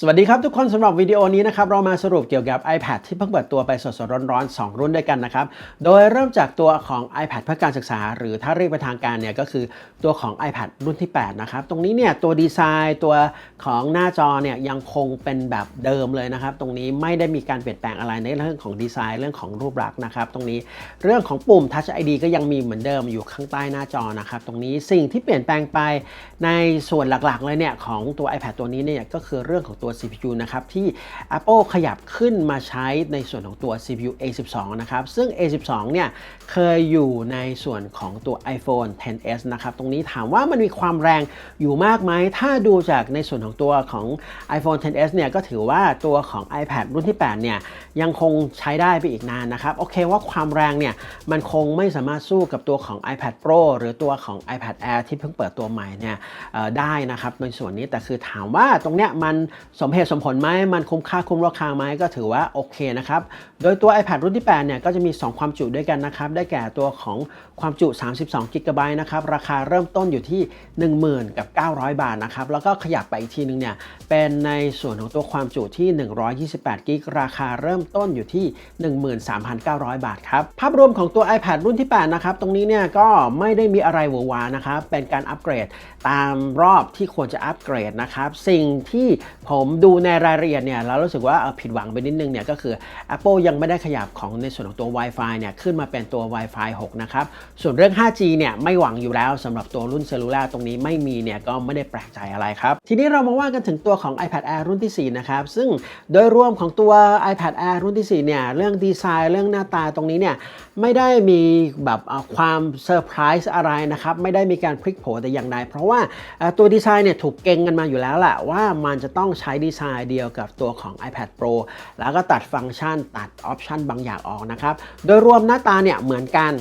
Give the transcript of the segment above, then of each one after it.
สวัสดีครับทุกคนสำหรับวิดีโอนี้นะครับเรามาสรุปเกี่ยวกับ iPad ที่เพิ่งเปิดตัวไปสดๆร้อนๆ 2 รุ่นด้วยกันนะครับ โดยเริ่มจากตัวของ iPad เพื่อการศึกษา หรือถ้าเรียกเป็นทางการเนี่ยก็คือตัวของ iPad รุ่นที่ 8 นะครับ ตรงนี้เนี่ยตัวดีไซน์ตัวของหน้าจอเนี่ยยังคงเป็นแบบเดิมเลยนะครับ ตรงนี้ไม่ได้มีการเปลี่ยนแปลงอะไรในเรื่องของดีไซน์เรื่องของรูปลักษณ์นะครับตรงนี้เรื่องของปุ่ม Touch ID ก็ยังมีเหมือนเดิมอยู่ข้างใต้หน้าจอนะครับตรงนี้สิ่งที่เปลี่ยนแปลงไปในส่วนหลักๆเลยเนี่ยของตัว iPad ตัวนี้เนี่ยก็คือเรื่องของตัว CPU นะครับที่ Apple ขยับขึ้นมาใช้ในส่วนของตัว CPU A12 นะครับซึ่ง A12 เนี่ยเคยอยู่ในส่วนของตัว iPhone 10s นะครับตรงนี้ถามว่ามันมีความแรงอยู่มากไหมถ้าดูจากในส่วนของตัวของ iPhone 10s เนี่ยก็ถือว่าตัวของ iPad รุ่นที่ 8 เนี่ยยังคงใช้ได้ไปอีกนานนะครับโอเคว่าความแรงเนี่ยมันคงไม่สามารถสู้กับตัวของ iPad Pro หรือตัวของ iPad Air ที่เพิ่งเปิดตัวใหม่เนี่ยได้นะครับในส่วนนี้แต่คือถามว่าตรงเนี้ยมันสมเหตุสมผลไหมมันคุ้มค่าคุ้มราคาไหมก็ถือว่าโอเคนะครับ โดยตัว iPad รุ่นที่ 8 เนี่ย ก็จะมี 2 ความจุด้วยกันนะครับ ได้แก่ตัวของความจุ 32 g b นะครับ ราคาเริ่มต้นอยู่ที่ 10,000กับ900 บาทนะครับ แล้วก็ขยับไปอีกทีนึงเนี่ย เป็นในส่วนของตัวความจุที่ 128 g b ราคาเริ่มต้นอยู่ที่ 13,900 บาทครับ ภาพรวมของตัว iPad รุ่นที่ 8 นะครับ ตรงนี้เนี่ยก็ไม่ได้มีอะไรหวือหวานะครับ เป็นการอัปเกรดตามรอบที่ควรจะอัปเกรดนะครับ สิ่งที่ผมมดูในรายละเอียดเนี่ยแล้วรู้สึกว่าผิดหวังไปนิดนึงเนี่ยก็คือ Apple ยังไม่ได้ขยับของในส่วนของตัว Wi-Fi เนี่ยขึ้นมาเป็นตัว Wi-Fi 6 นะครับ ส่วนเรื่อง 5G เนี่ยไม่หวังอยู่แล้วสำหรับตัวรุ่นเซลลูล่าตรงนี้ไม่มีเนี่ยก็ไม่ได้แปลกใจอะไรครับ ทีนี้เรามาว่ากันถึงตัวของ iPad Air รุ่นที่ 4 นะครับ ซึ่งโดยรวมของตัว iPad Air รุ่นที่ 4 เนี่ยเรื่องดีไซน์เรื่องหน้าตาตรงนี้เนี่ยไม่ได้มีแบบความเซอร์ไพรส์อะไรนะครับไม่ได้มีการพลิกโผแต่อย่างใดเพราะว่าตัวดีไซน์เนี่ยถูกเก่งกันมาอยู่แล้วแหละว่ามันจะต้องใช้ดีไซน์เดียวกับตัวของ iPad Pro แล้วก็ตัดฟังก์ชันตัดออปชันบางอย่างออกนะครับ โดยรวมหน้าตาเนี่ยเหมือนกัน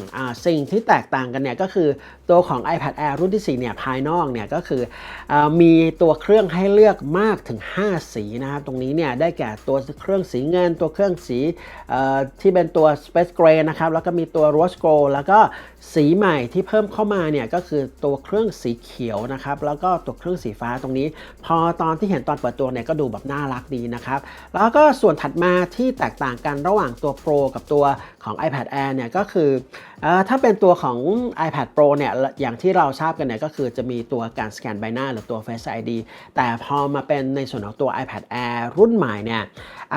สิ่งที่แตกต่างกันเนี่ยก็คือตัวของ iPad Air รุ่นที่ 4 เนี่ยภายนอกเนี่ยก็คืออมีตัวเครื่องให้เลือกมากถึง 5 สีนะครับตรงนี้เนี่ยได้แก่ตัวเครื่องสีเงิน ตัวเครื่องสีที่เป็นตัว Space Gray นะครับแล้วก็มีตัว Rose Gold แล้วก็สีใหม่ที่เพิ่มเข้ามาเนี่ยก็คือตัวเครื่องสีเขียวนะครับแล้วก็ตัวเครื่องสีฟ้าตรงนี้ พอตอนที่เห็นตอนเปิดตัวเนี่ยก็ดูแบบน่ารักดีนะครับ แล้วก็ส่วนถัดมาที่แตกต่างกันระหว่างตัว Pro กับตัวของ iPad Air เนี่ยก็คือออถ้าเป็นตัวของ iPad Pro เนี่ยอย่างที่เราทราบกันเนี่ยก็คือจะมีตัวการสแกนใบหน้าหรือตัว Face ID แต่พอมาเป็นในส่วนของตัว iPad Air รุ่นใหม่เนี่ย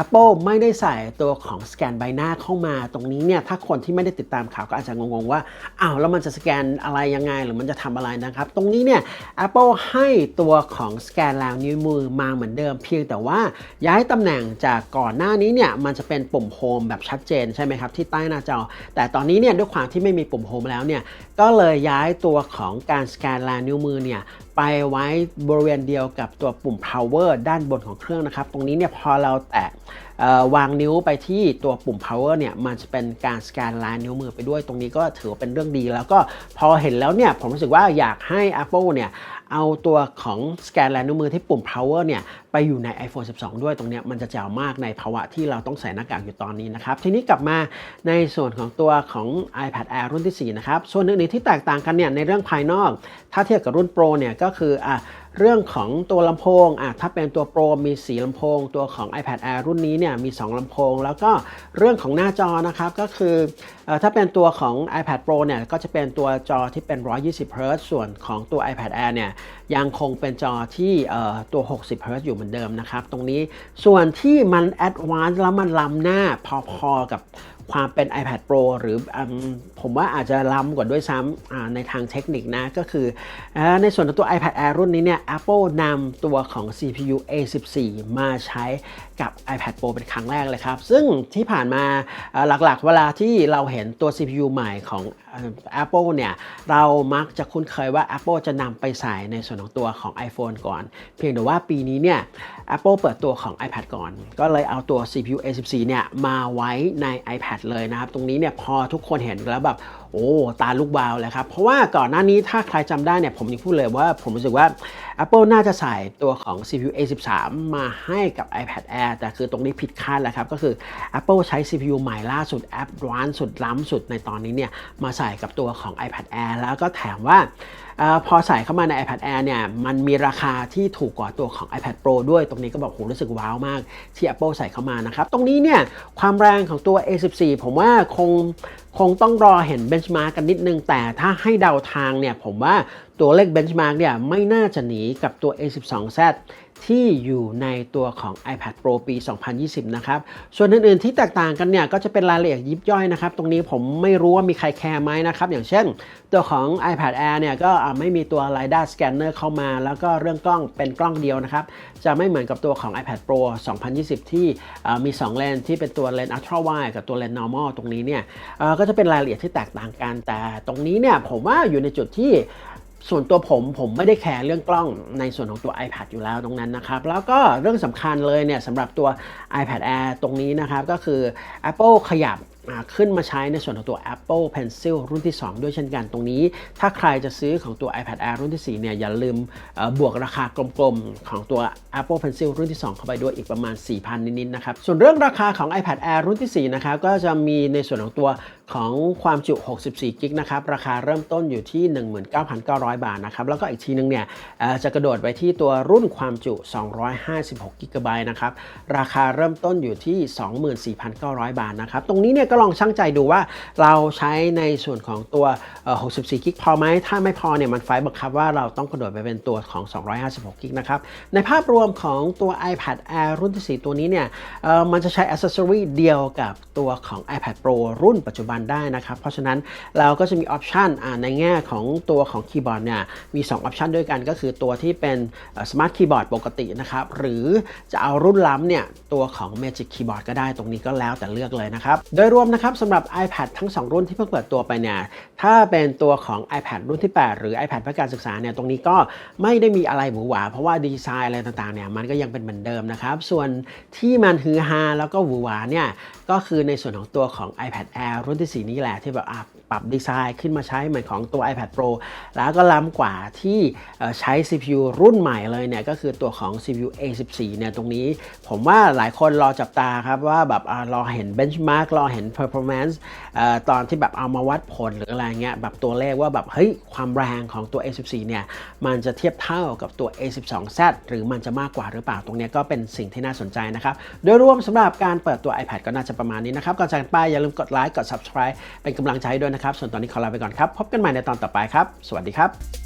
Apple ไม่ได้ใส่ตัวของสแกนใบหน้าเข้ามา ตรงนี้เนี่ยถ้าคนที่ไม่ได้ติดตามข่าวก็อาจจะงงๆว่าอ้าวแล้วมันจะสแกนอะไรยังไงหรือมันจะทำอะไรนะครับ ตรงนี้เนี่ย Apple ให้ตัวของสแกนลายนิ้วมือมาเหมือนเดิมเพียงแต่ว่าย้ายตำแหน่งจากก่อนหน้านี้เนี่ยมันจะเป็นปุ่มโฮมแบบชัดเจนใช่ไหมครับที่ใต้หน้าจอ แต่ตอนนี้เนี่ยด้วยความที่ไม่มีปุ่มโฮมแล้วเนี่ยก็เลยย้ายตัวของการสแกนลายนิ้วมือเนี่ยไปไว้บริเวณเดียวกับตัวปุ่ม power ด้านบนของเครื่องนะครับ ตรงนี้เนี่ยพอเราแตะวางนิ้วไปที่ตัวปุ่ม power เนี่ยมันจะเป็นการสแกนลายนิ้วมือไปด้วย ตรงนี้ก็ถือเป็นเรื่องดี แล้วก็พอเห็นแล้วเนี่ยผมรู้สึกว่าอยากให้ Apple เนี่ยเอาตัวของสแกนลายนิ้วมือที่ปุ่ม power เนี่ย ไปอยู่ใน iPhone 12 ด้วยตรงนี้มันจะแจ๋วมากในภาวะที่เราต้องใส่หน้ากากอยู่ตอนนี้นะครับทีนี้กลับมาในส่วนของตัวของ iPad Air รุ่นที่ 4 นะครับ ส่วนหนึ่งที่แตกต่างกันเนี่ยในเรื่องภายนอก ถ้าเทียบกับรุ่น Pro เนี่ยก็คืออะเรื่องของตัวลำโพงอะถ้าเป็นตัว Pro มี 4ลำโพง ตัวของ iPad Air รุ่นนี้เนี่ยมี 2ลำโพง แล้วก็เรื่องของหน้าจอนะครับก็คือเอ่อถ้าเป็นตัวของ iPad Pro เนี่ยก็จะเป็นตัวจอที่เป็น 120 Hz ส่วนของตัว iPad Air เนี่ยยังคงเป็นจอที่เอ่อตัว 60 Hz อยู่มือนเดิมนะครับ ตรงนี้ส่วนที่มันแอดวานซ์แล้วมันล้ำหน้าพอๆกับ ความเป็น iPad Pro หรืออผมว่าอาจจะล้ำกว่าด้วยซ้ำในทางเทคนิคนะก็คืออในส่วนของตัว iPad Air รุ่นนี้เนี่ย Apple นำตัวของ CPU A14 มาใช้กับ iPad Pro เป็นครั้งแรกเลยครับ ซึ่งที่ผ่านมาหลักๆ เวลาที่เราเห็นตัว CPU ใหม่ของ Apple เนี่ยเรามักจะคุ้นเคยว่า Apple จะนำไปใส่ในส่วนของตัวของ iPhone ก่อน เพียงแต่ว่าปีนี้เนี่ย Apple เปิดตัวของ iPad ก่อน ก็เลยเอาตัว CPU A14 เนี่ยมาไว้ใน iPad เลยนะครับ ตรงนี้เนี่ยพอทุกคนเห็นแล้วแบบ โอ้ตาลูกวาวเลยครับเพราะว่าก่อนหน้านี้ถ้าใครจำได้เนี่ยผมยังพูดเลยว่าผมรู้สึกว่า Apple น่าจะใส่ตัวของ CPU A13 มาให้กับ iPad Air แต่คือตรงนี้ผิดคาดแล้วครับ ก็คือ Apple ใช้ CPU ใหม่ล่าสุด Advanced สุดล้ำสุดในตอนนี้เนี่ยมาใส่กับตัวของ iPad Air แล้วก็แถมว่าอพอใส่เข้ามาใน iPad Air เนี่ยมันมีราคาที่ถูกกว่าตัวของ iPad Pro ด้วยตรงนี้ก็บอกโหรู้สึกว้าวมากที่ Apple ใส่เข้ามานะครับ ตรงนี้เนี่ยความแรงของตัว A14 ผมว่าคง คงต้องรอเห็นเบนช์มาร์กกันนิดนึง แต่ถ้าให้เดาทางเนี่ยผมว่าตัวเลขเบนช์มาร์กเนี่ยไม่น่าจะหนีกับตัว A12Z ที่อยู่ในตัวของ iPad Pro ปี 2020 นะครับ ส่วนอื่นๆที่แตกต่างกันเนี่ยก็จะเป็นรายละเอียดยิบย่อยนะครับ ตรงนี้ผมไม่รู้ว่ามีใครแคร์ไหมนะครับ อย่างเช่น ตัวของ iPad Air เนี่ยก็ไม่มีตัว LiDAR Scanner เข้ามา แล้วก็เรื่องกล้องเป็นกล้องเดียวนะครับ จะไม่เหมือนกับตัวของ iPad Pro 2020 ที่อ่มี 2 เลนที่เป็นตัวเลน Ultra Wide กับตัวเลน Normal ตรงนี้เนี่ยก็จะเป็นรายละเอียดที่แตกต่างกัน แต่ตรงนี้เนี่ยผมว่าอยู่ในจุดที่ ส่วนตัวผมผมไม่ได้แคร์เรื่องกล้องในส่วนของตัว iPad อยู่แล้วตรงนั้นนะครับ แล้วก็เรื่องสำคัญเลยเนี่ยสำหรับตัว iPad Air ตรงนี้นะครับ ก็คือ Apple ขยับขึ้นมาใช้ในส่วนของตัว Apple Pencil รุ่นที่ 2 ด้วยเช่นกันตรงนี้ ถ้าใครจะซื้อของตัว iPad Air รุ่นที่ 4 เนี่ย อย่าลืมบวกราคากลมๆ ของตัว Apple Pencil รุ่นที่ 2 เข้าไปด้วยอีกประมาณ 4,000 นิดๆ นะครับ ส่วนเรื่องราคาของ iPad Air รุ่นที่ 4 นะครับ ก็จะมีในส่วนของตัวของความจุ 64 กิกนะครับ ราคาเริ่มต้นอยู่ที่ 19,900 บาทนะครับ แล้วก็อีกทีนึงเนี่ยจะกระโดดไปที่ตัวรุ่นความจุ 256 กิกะไบต์นะครับ ราคาเริ่มต้นอยู่ที่ 24,900 บาทนะครับ ตรงนี้เนี่ยก็ลองชั่งใจดูว่าเราใช้ในส่วนของตัว 64 กิกพอไหม ถ้าไม่พอเนี่ยมันไฟบังคับว่าเราต้องกระโดดไปเป็นตัวของ 256 กิกนะครับ ในภาพรวมของตัว iPad Air รุ่นที่ 4 ตัวนี้เนี่ยมันจะใช้ accessory เดียวกับตัวของ iPad Pro รุ่นปัจจุบันได้นะครับ เพราะฉะนั้นเราก็จะมีออปชันในแง่ของตัวของคีย์บอร์ดเนี่ยมี 2 ออปชันด้วยกันก็คือตัวที่เป็นสมาร์ทคีย์บอร์ดปกตินะครับหรือจะเอารุ่นล้ำเนี่ยตัวของ Magic Keyboard ก็ได้ตรงนี้ก็แล้วแต่เลือกเลยนะครับ โดยรวมนะครับสำหรับ iPad ทั้ง 2 รุ่นที่เพิ่งเปิดตัวไปเนี่ยถ้าเป็นตัวของ iPad รุ่นที่ 8 หรือ iPad เพื่อการศึกษาเนี่ยตรงนี้ก็ไม่ได้มีอะไรหวือหวา เพราะว่าดีไซน์อะไรต่างๆเนี่ยมันก็ยังเป็นเหมือนเดิมนะครับส่วนที่มันฮือฮาแล้วก็หวือหวาเนี่ยก็คือในส่วนของตัวของ iPad Air รุ่นที่4นี่แหละที่แบบปรับดีไซน์ขึ้นมาใช้เหมือนของตัว iPad Pro แล้วก็ล้ำกว่าที่ใช้ CPU รุ่นใหม่เลยเนี่ยก็คือตัวของ CPU A14 เนี่ยตรงนี้ ผมว่าหลายคนรอจับตาครับว่าแบบรอเห็น benchmark รอเห็น performance อตอนที่แบบเอามาวัดผลหรืออะไรเงี้ยแบบตัวเลขว่าแบบเฮ้ยความแรงของตัว A14 เนี่ยมันจะเทียบเท่ากับตัว A12Z หรือมันจะมากกว่าหรือเปล่าตรงนี้ก็เป็นสิ่งที่น่าสนใจนะครับ โดยรวมสำหรับการเปิดตัว iPad ก็น่าจะประมาณนี้นะครับก่อนจากไปอย่าลืมกดไลค์กด subscribe เป็นกำลังใจให้ด้วยนะครับ ส่วนตอนนี้ขอลาไปก่อนครับ พบกันใหม่ในตอนต่อไปครับ สวัสดีครับ